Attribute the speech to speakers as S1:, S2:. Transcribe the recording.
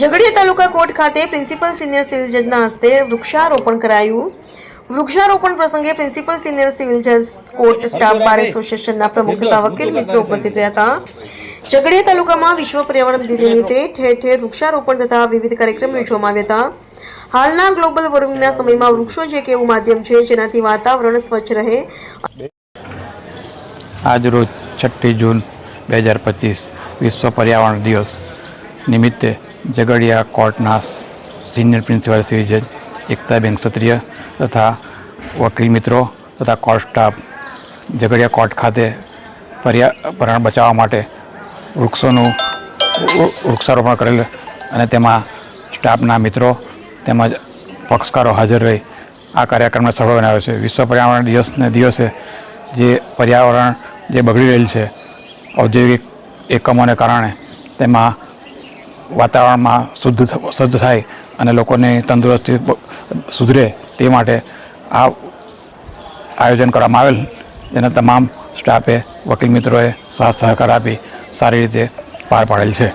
S1: ઝઘડિયા તાલુકા court ખાતે principal senior civil જજના હસ્તે વૃક્ષારોપણ કરાયું. વૃક્ષારોપણ પ્રસંગે પ્રિન્સિપલ સિનિયર સિવિલ જજ કોર્ટ સ્ટાફ બાર એસોસિએશનના પ્રમુખ તથા વકીલ મિત્રો ઉપસ્થિત રહ્યા હતા. ઝઘડિયા તાલુકામાં વિશ્વ પર્યાવરણ દિન નિમિત્તે ઠેર ઠેર વૃક્ષારોપણ તથા વિવિધ કાર્યક્રમ યોજવામાં આવ્યા હતા. હાલના ગ્લોબલ વોર્મિંગના સમયમાં વૃક્ષો જે એક એવું માધ્યમ છે, જેનાથી વાતાવરણ સ્વચ્છ રહે.
S2: આજ રોજ છઠ્ઠી જૂન બે હજાર પચીસ વિશ્વ પર્યાવરણ દિવસ. નિમિત્તે ઝઘડિયા કોર્ટના સિનિયર પ્રિન્સિપાલ શ્રી જજ એકતાબેન ક્ષત્રિય તથા વકીલ મિત્રો તથા કોર્ટ સ્ટાફ ઝઘડિયા કોર્ટ ખાતે પર્યાવરણ બચાવવા માટે વૃક્ષોનું વૃક્ષારોપણ કરેલ અને તેમાં સ્ટાફના મિત્રો તેમજ પક્ષકારો હાજર રહી આ કાર્યક્રમને સફળ બનાવ્યો છે. વિશ્વ પર્યાવરણ દિવસને દિવસે જે પર્યાવરણ જે બગડી રહેલ છે, ઔદ્યોગિક એકમોને કારણે તેમાં વાતાવરણમાં શુદ્ધ સજ્જ થાય અને લોકોની તંદુરસ્તી સુધરે તે માટે આ આયોજન કરવામાં આવેલ. જેને તમામ સ્ટાફે, વકીલ મિત્રોએ સાથ સહકાર આપી, સારી રીતે પાર પાડેલ છે.